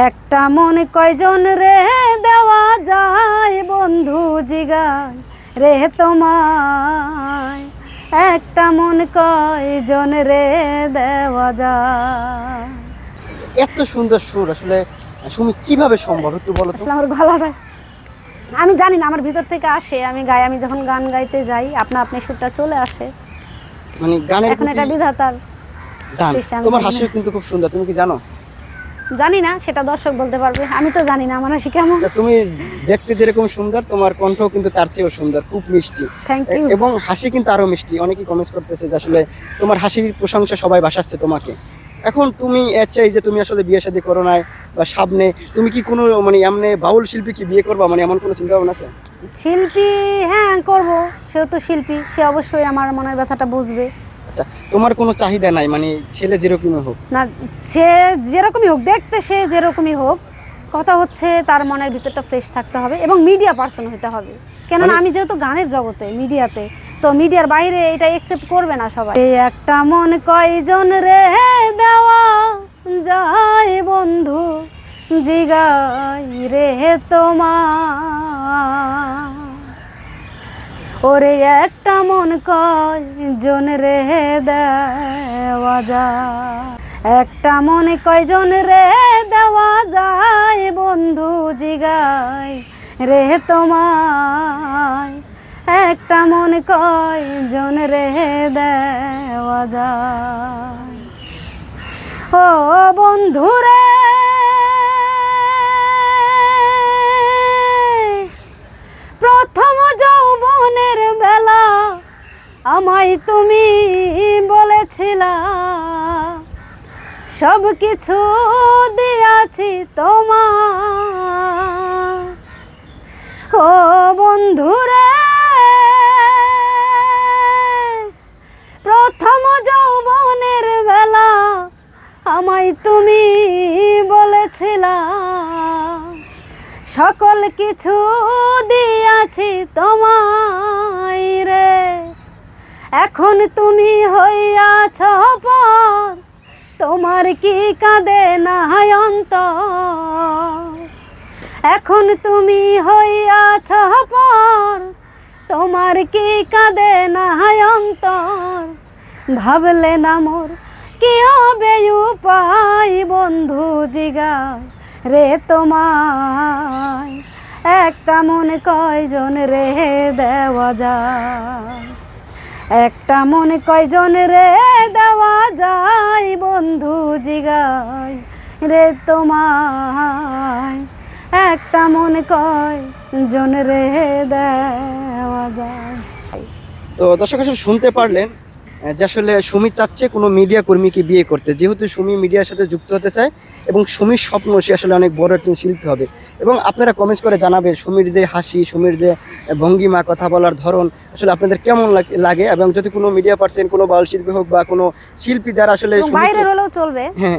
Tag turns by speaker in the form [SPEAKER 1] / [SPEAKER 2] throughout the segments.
[SPEAKER 1] একটা মন কয়জন রে দেওয়া যায় বন্ধু জিগায় রে তোমায়? একটা মন কয়জন রে দেওয়া যায়?
[SPEAKER 2] এত সুন্দর সুর আসলে সুমি কীভাবে সম্ভব একটু বলো তো?
[SPEAKER 1] আসলে আমার গলাটা আমি জানি না আমার ভিতর থেকে আসে। আমি গাই আমি যখন গান গাইতে যাই আপনা আপনি সুরটা চলে আসে।
[SPEAKER 2] মানে গানের
[SPEAKER 1] এখন এটা বিধাতার
[SPEAKER 2] তোমার। হাসিও কিন্তু খুব সুন্দর তুমি কি জানো?
[SPEAKER 1] জানি না সেটা দর্শক বলতে পারবে। আমি তো জানি না আমার কেমন?
[SPEAKER 2] আচ্ছা, তুমি দেখতে যেরকম সুন্দর তোমার কণ্ঠও কিন্তু তার চেয়েও সুন্দর খুব মিষ্টি।
[SPEAKER 1] থ্যাংক ইউ
[SPEAKER 2] এবং হাসি কিন্তু আরও মিষ্টি। অনেকেই কমেন্টস করতেছে যে আসলে তোমার হাসির প্রশংসা সবাই ভাসাচ্ছে তোমাকে। এখন তুমি এই যে তুমি আসলে বিয়ে শাদী করো নাই বা সামনে তুমি কি কোনো মানে এমনি বাউল শিল্পী কি বিয়ে করবা? মানে এমন কোনো চিন্তা ভাবনা আছে?
[SPEAKER 1] শিল্পী হ্যাঁ করব। সেও তো শিল্পী সে অবশ্যই আমার মনের ব্যথাটা বুঝবে।
[SPEAKER 2] আচ্ছা তোমার কোনো চাহিদা নাই মানে ছেলে যেরকমই হোক?
[SPEAKER 1] না সে যেরকমই হোক দেখতে সে যেরকমই হোক কথা হচ্ছে তার মনের ভিতরটা ফ্রেশ থাকতে হবে এবং মিডিয়া পার্সন হতে হবে। কেননা
[SPEAKER 2] মানে-
[SPEAKER 1] আমি যেহেতু গানের জগতে মিডিয়াতে তো মিডিয়ার বাইরে এটা একসেপ্ট করবে না সবাই। এই একটা মন কয়জন রে দেওয়া যায় বন্ধু? জিগাই রে তোমার। ওরে একটা মন কয়জন রে দেওয়া যায়। একটা মনে কয়জন রে দেওয়া যায়, বন্ধু জিগাই রে তোমায়। একটা মন কয়জন রে দেওয়া যায়। ও বন্ধু রে আমায় তুমি বলেছিলা সব কিছু দিয়াছি তোমার ও বন্ধুরে, প্রথম যৌবনের বেলা আমায় তুমি বলেছিলা, সকল কিছু দিয়াছি তোমায় রে। এখন তুমি হইয়াছ পর তোমার কি কাঁদে না অন্তর? এখন তুমি হইয়াছ পর তোমার কি কাঁদে না অন্তর? ভাবলে না মোর, কি হবে উপায় বন্ধু জিগা রে তোমায়? একটা মনে কয়জন রে দেওয়া যায়? একটা মনে কয়জন রে দেওয়া যাই বন্ধু জিগাই রে তোমায়? একটা মনে কয়জন রে দেওয়া যায়?
[SPEAKER 2] তো দর্শক শুনতে পারলেন। যে আসলে সুমি চাচ্ছে কোনো মিডিয়া কর্মীকে বিয়ে করতে। যেহেতু সুমি মিডিয়ার সাথে যুক্ত হতে চায় এবং সুমির স্বপ্ন সে আসলে অনেক বড় একজন শিল্পী হবে। এবং আপনারা কমেন্টস করে জানাবেন সুমির যে হাসি সুমির যে ভঙ্গিমা কথা বলার ধরন আসলে আপনাদের কেমন লাগে এবং যদি কোনো মিডিয়া পার্সন কোনো বাউল শিল্পী হোক বা কোনো শিল্পী যারা আসলে
[SPEAKER 1] বাইরের হলেও চলবে
[SPEAKER 2] হ্যাঁ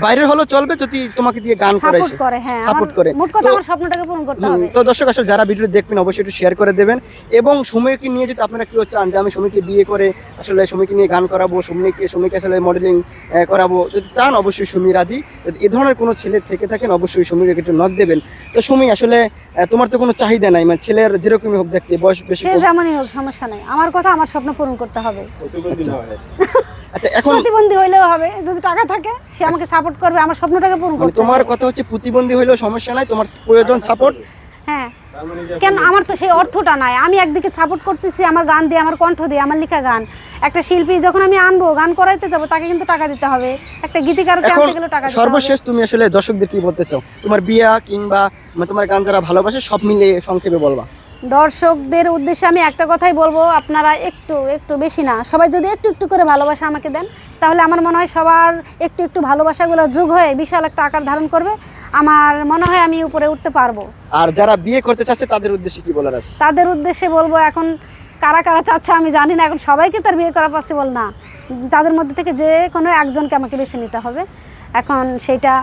[SPEAKER 2] বাইরের হলেও চলবে যদি তোমাকে দিয়ে গান
[SPEAKER 1] করে হ্যাঁ
[SPEAKER 2] সাপোর্ট করে।
[SPEAKER 1] মোট কথা
[SPEAKER 2] তো-
[SPEAKER 1] আমার স্বপ্নটাকে পূরণ করতে হবে।
[SPEAKER 2] তো দর্শক আসলে যারা ভিডিও দেখবেন অবশ্যই একটু শেয়ার করে দেবেন। এবং সময়কে নিয়ে যদি আপনারা কেউ চান যে আমি সময়কে বিয়ে করে আসলে সময়কে নিয়ে গান করাবো সময়কে সময়কে আসলে মডেলিং করাবো। যদি চান অবশ্যই সুমি রাজি। যদি এ ধরনের কোনো ছেলে থেকে থাকেন অবশ্যই সুমিকে একটু নক দেবেন। তো সুমি আসলে তোমার তো কোনো চাহিদা নাই। মানে ছেলের যেরকমই হোক দেখতে বয়স বেশি
[SPEAKER 1] সে যেমনই হোক সমস্যা নাই। আমার কথা আমার স্বপ্ন পূরণ করতে হবে।
[SPEAKER 2] আচ্ছা। এখন
[SPEAKER 1] প্রতিবন্ধী হইলেও হবে। যদি টাকা থাকে সে আমাকে সাপোর্ট করবে। আমার স্বপ্নটাকে পূরণ
[SPEAKER 2] মানে
[SPEAKER 1] করতে
[SPEAKER 2] তোমার কথা হচ্ছে প্রতিবন্ধী হইলেও সমস্যা নাই তোমার প্রয়োজন সাপোর্ট
[SPEAKER 1] হ্যাঁ। কেন? আমার তো সেই অর্থটা নাই। আমি একদিকে সাপোর্ট করতেছি আমার গান দিয়ে আমার কণ্ঠ দিয়ে আমার লেখা গান। একটা শিল্পী যখন আমি আনব গান করাইতে যাব তাকে কিন্তু টাকা দিতে হবে। একটা গীতিকারকে আনতে গেলে টাকা
[SPEAKER 2] সর্বশেষ তুমি আসলে দর্শকদের কি বলতে চাও? তোমার বিয়া কিংবা তোমার গান যারা ভালোবাসে সব মিলে সংক্ষেপে বলবা।
[SPEAKER 1] দর্শকদের উদ্দেশ্যে আমি একটা কথাই বলব আপনারা একটু একটু বেশি না। সবাই যদি একটু একটু করে ভালোবাসা আমাকে দেন তাহলে আমার মনে হয় সবার একটু একটু ভালোবাসাগুলো যোগ হয়ে বিশাল একটা আকার ধারণ করবে। আমার মনে হয় আমি উপরে উঠতে পারব।
[SPEAKER 2] আর যারা বিয়ে করতে চাচ্ছে তাদের উদ্দেশ্যে কি বলার আছে?
[SPEAKER 1] তাদের উদ্দেশ্যে বলব এখন কারা কারা চাচ্ছে আমি জানি না এখন সবাইকে তো আর বিয়ে করা পসিবল না। তাদের মধ্যে থেকে যে কোনো একজনকে আমাকে বেছে নিতে হবে। এখন সেইটা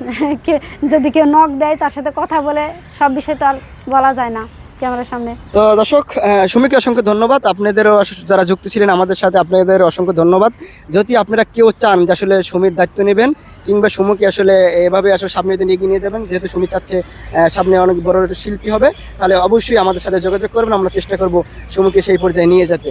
[SPEAKER 1] কে- যদি কেউ নখ দেয় তার সাথে কথা বলে সব বিষয় তো আর বলা যায় না। ক্যামেরার সামনে।
[SPEAKER 2] তো দর্শক সুমিকে অসংখ্য ধন্যবাদ। আপনাদেরও যারা যুক্ত ছিলেন আমাদের সাথে, আপনাদের অসংখ্য ধন্যবাদ। যদি আপনারা কেউ চান যে আসলে সুমির দায়িত্ব নেবেন, কিংবা সুমুকে আসলে এভাবে আসলে সামনে যদি এগিয়ে নিয়ে যাবেন, যেহেতু সুমি চাচ্ছে সামনে অনেক বড় শিল্পী হবে, তাহলে অবশ্যই আমাদের সাথে যোগাযোগ করবেন। আমরা চেষ্টা করব সুমুকে সেই পর্যায়ে নিয়ে যেতে।